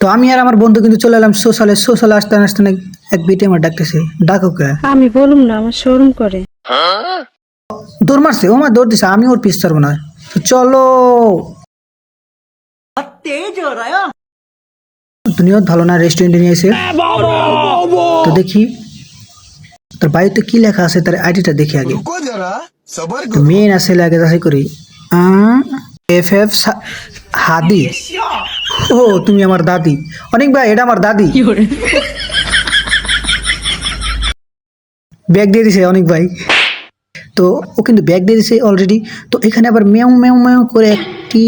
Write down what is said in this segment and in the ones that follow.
তো আমি আর আমার বন্ধু কিন্তু চলে এলাম সোশ্যালে। সোশ্যালে আসতে আসতে এক বিটি আমার ডাকতেছে ডাক ওকে আমি বলুম না আমার শোরুম করে। দৌড় মারছে ও মা দৌড় দিছে আমি ওর পিস ছাড়বো না। চলো। দুনিয়াত ভালো না রেস্টুরেন্টে নিয়ে এসে। তো দেখি তোর বাড়িতে কি লেখা আছে তার আইডিটা দেখি আগে। মেন আছে আগে যাচাই করি। এফ এফ হাদি ও তুমি আমার দাদি। অনেক ভাই এটা আমার দাদি। ব্যাগ দিয়ে দিছে অনেক ভাই। তো ও কিন্তু ব্যাগ দিয়ে দিছে অলরেডি তো এখানে আবার মেও মেও মেও করে একটি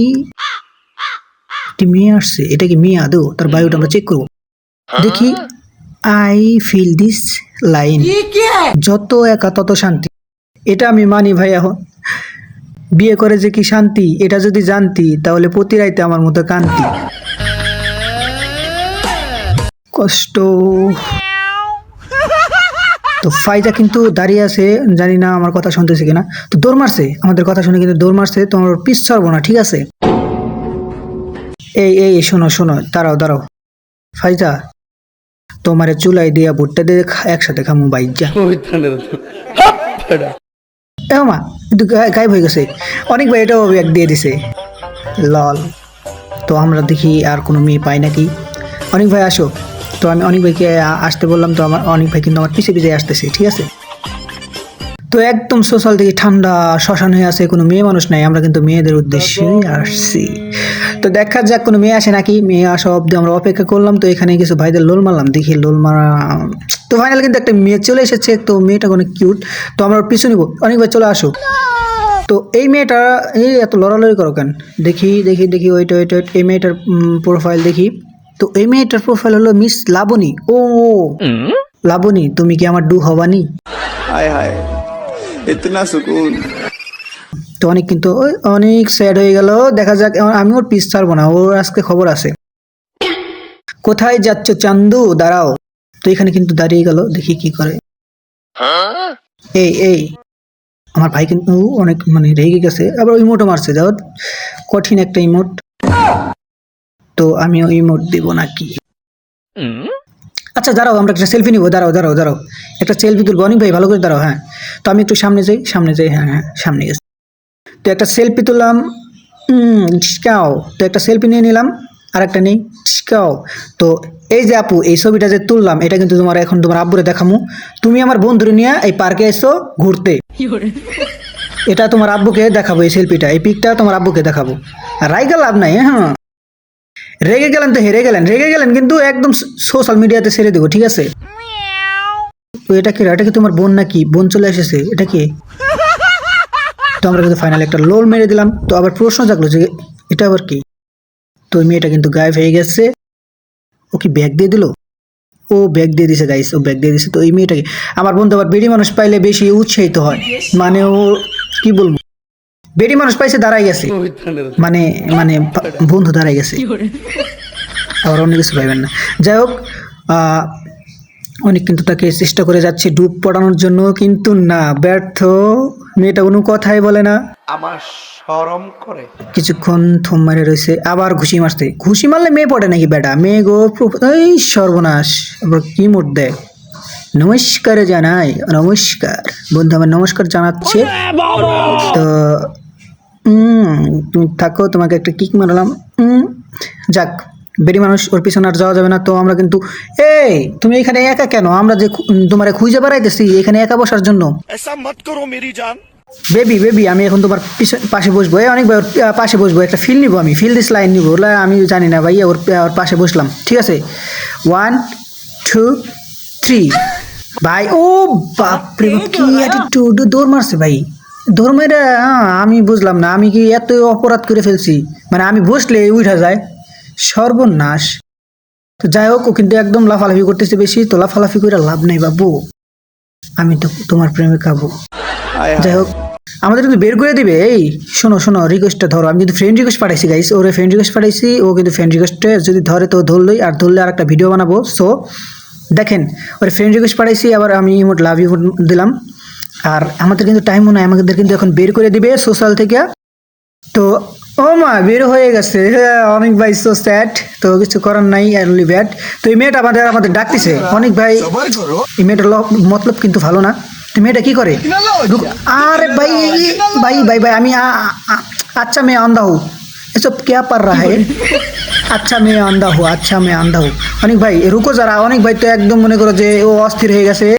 একটি মেয়ে আসছে। এটা কি মেয়ে? আদৌ তার বায়োটা আমরা চেক করব। দেখি আই ফিল দিস লাইন যত একা তত শান্তি। এটা আমি মানি ভাই এখন। বিয়ে করে যে কি শান্তি এটা যদি জানতি তাহলে প্রতি রাইতে আমার মতো কান্তি। কষ্ট। তো ফাইজা কিন্তু দাঁড়িয়ে আছে, জানি না আমার কথা শুনতেছে কিনা। তো দৌড় মারছে, আমাদের কথা শুনে কিন্তু দৌড় মারছে, তো আমার পিস ছাড়বো না, ঠিক আছে? এই এই, শোনো শোনো, দাঁড়াও দাঁড়াও। ফাইজা, তোমারে চুলাই দিয়া ভুট্টা দিয়ে একসাথে খামু বাইক যা। মা কিন্তু গায়েব হয়ে গেছে। অনেক ভাই এটাও ব্যাগ দিয়ে দিছে। লল, তো আমরা দেখি আর কোনো মেয়ে পাই নাকি? অনেক ভাই, আসো। তো আমি অনেক ভাইকে আসতে বললাম, তো আমার অনেক ভাই কিন্তু আমার পিছে পিছে আসতেছে, ঠিক আছে? তো একদম সোশ্যাল থেকে ঠান্ডা, শ্মশান হয়ে আছে, কোনো মেয়ে মানুষ নাই, আমরা কিন্তু মেয়েদের উদ্দেশ্যে আসছি। তো দেখা যাক কোনো মেয়ে আসে নাকি, মেয়ে আসা অব্দি আমরা অপেক্ষা করলাম, তো এখানে কিছু ভাইদের লোল মারলাম, দেখি লোল মারা তো ফাইনাল কিন্তু একটা মেয়ে চলে এসেছে, তো মেয়েটা অনেক কিউট তো আমরা পিছু নিব, অনেক ভাই চলে আসো তো এই মেয়েটা, এই এত লড়ালড়ি করো কেন? দেখি দেখি দেখি ওইট ওইট ওইট এই মেয়েটার প্রোফাইল দেখি। তো এই মেয়েটার প্রোফাইল হলো মিস লাবণী। ও লাবণী তুমি কি আমার ডু হবানি? হায় হায় ইতনা সুকুন। তো অনেক কিন্তু অনেক স্যাড হয়ে গেল। দেখা যাক আমি ওর পিস ছাড়বো না ওর আজকে খবর আছে। কোথায় যাচ্ছ চান্দু? দাঁড়াও। তো এখানে কিন্তু দাঁড়িয়ে গেল দেখি কি করে। হ্যাঁ? এই এই। আমার ভাই কিন্তু অনেক মানে রেগে গেছে আবার ইমোটও মারছে যাও। কঠিন একটা ইমোট। তো আমি ওই ইমোট দিব নাকি? আচ্ছা দাঁড়াও আমরা একটা সেলফি নিবো। দাঁড়াও দাঁড়াও দাঁড়াও। একটা সেলফি তুলবো। অনেক ভাই ভালো করে দাঁড়াও হ্যাঁ। তো আমি একটু সামনে যাই সামনে যাই হ্যাঁ হ্যাঁ সামনে গেছি। তো একটা সেলফি তুললাম ছিকাও তো একটা সেলফি নিয়ে নিলাম আর একটা নেই ছিকাও তো এই যে আপু এই ছবিটা যে তুললাম এটা কিন্তু তোমার এখন তোমার আব্বুরে দেখামু। তুমি আমার বন্ধুরে নিয়ে এই পার্কে এসো ঘুরতে। এটা তোমার আব্বুকে দেখাবো এই সেলফিটা এই পিকটা তোমার আব্বুকে দেখাবো। আর রাইগা লাভ নাই হ্যাঁ। রেগে গেলেন তো হেরে গেলেন রেগে গেলেন কিন্তু একদম সোশ্যাল মিডিয়াতে ছেড়ে দেবো ঠিক আছে? তো এটা কি এটা কি তোমার বোন নাকি? বোন চলে এসেছে এটা কি? তো আমরা কিন্তু ফাইনাল একটা লোল মেরে দিলাম তো আবার প্রশ্ন জাগলো যে এটা আবার কি? তো মেয়েটা কিন্তু গায়েব হয়ে গেছে। ও কি ব্যাগ দিয়ে দিল? ও ব্যাগ দিয়ে দিছে গাইস ও ব্যাগ দিয়ে দিছে তো এই মেয়েটাকে আমার বন্ধু আবার বেড়ি মানুষ পাইলে বেশি উৎসাহিত হয়। মানে ও কি বলব? বেড়ি মানুষ পাইছে দাঁড়াই গেছে। মানে মানে বন্ধু দাঁড়াই গেছে। আবার অন্য কিছু পাইবেন না। যাই হোক অনেক কিন্তু তাকে চেষ্টা করে যাচ্ছে ডুব পড়ানোর জন্য কিন্তু না ব্যর্থ। মেয়েটা কোনো কথাই বলে না। আমার শরম করে। কিছুক্ষণ থম মারে রয়েছে আবার ঘুষি মারতে ঘুষি মারলে মেয়ে পড়ে নাকি বেটা? মেয়ে গো এই সর্বনাশ। আবার কি মোট দেয়? নমস্কারে জানাই নমস্কার। বন্ধু আমার নমস্কার জানাচ্ছে। তো তুমি থাকো তোমাকে একটা কিক মারালাম। যাক বেরি মানুষ ওর পিছনে আর যাওয়া যাবে না। তো আমরা কিন্তু এই তুমি এখানে একা কেন? আমরা যে তোমার খুঁজে বেড়াইতেছি এখানে একা বসার জন্য। বেবি বেবি আমি এখন তোমার পাশে বসবো। এই অনেক ওর পাশে বসবো একটা ফিল নিবো আমি। ফিল দিস লাইন নিবো। আমি জানি না ভাইয়া ওর ওর পাশে বসলাম। ঠিক আছে? ওয়ান টু থ্রি ভাই ও বাপরে কি অ্যাটিটিউড দৌড় মারছে ভাই। দৌড় মেরে আহ, আমি বুঝলাম না আমি কি এত অপরাধ করে ফেলছি? মানে আমি বসলে উঠা যায়। সর্বনাশ। তো যাই হোক ও কিন্তু একদম লাফালাফি করতেছে বেশি তো লাফালাফি করে লাভ নেই বাবু। আমি তো তোমার প্রেমে খাব যাই হোক আমাদের কিন্তু বের করে দিবে। এই শোনো শোনো রিকোয়েস্টটা ধরো। আমি কিন্তু ফ্রেন্ড রিকোয়েস্ট পাঠাইছি গাইস ওরে ফ্রেন্ড রিকোয়েস্ট পাঠাইছি ও কিন্তু ফ্রেন্ড রিকোয়েস্টে যদি ধরে তো ধরলই আর ধরলে আর একটা ভিডিও বানাবো। সো দেখেন ওরে ফ্রেন্ড রিকোয়েস্ট পাঠাইছি আবার আমি ইমোট লাভ ইমোট দিলাম। আর আমাদের কিন্তু টাইমও নাই আমাদের কিন্তু এখন বের করে দিবে সোশ্যাল থেকে। তো ও মা বের হয়ে গেছে। হ্যাঁ, অনেক ভাই সো স্যাট তো কিছু করার নাই অনলি ব্যাট তো এই মেয়েটা আমাদের আমাদের ডাকতেছে। অনেক ভাই এই মেয়েটার মতলব কিন্তু ভালো না। তো মেয়েটা কি করে? আরে ভাই ভাই ভাই ভাই আমি আচ্ছা মেয়ে আন্দা হু এসব কে পার রা হ্যাঁ আচ্ছা মেয়ে আন্দা হু আচ্ছা মেয়ে আন্দা হু অনেক ভাই রুকো যারা অনেক ভাই তো একদম মনে করো যে ও অস্থির হয়ে গেছে।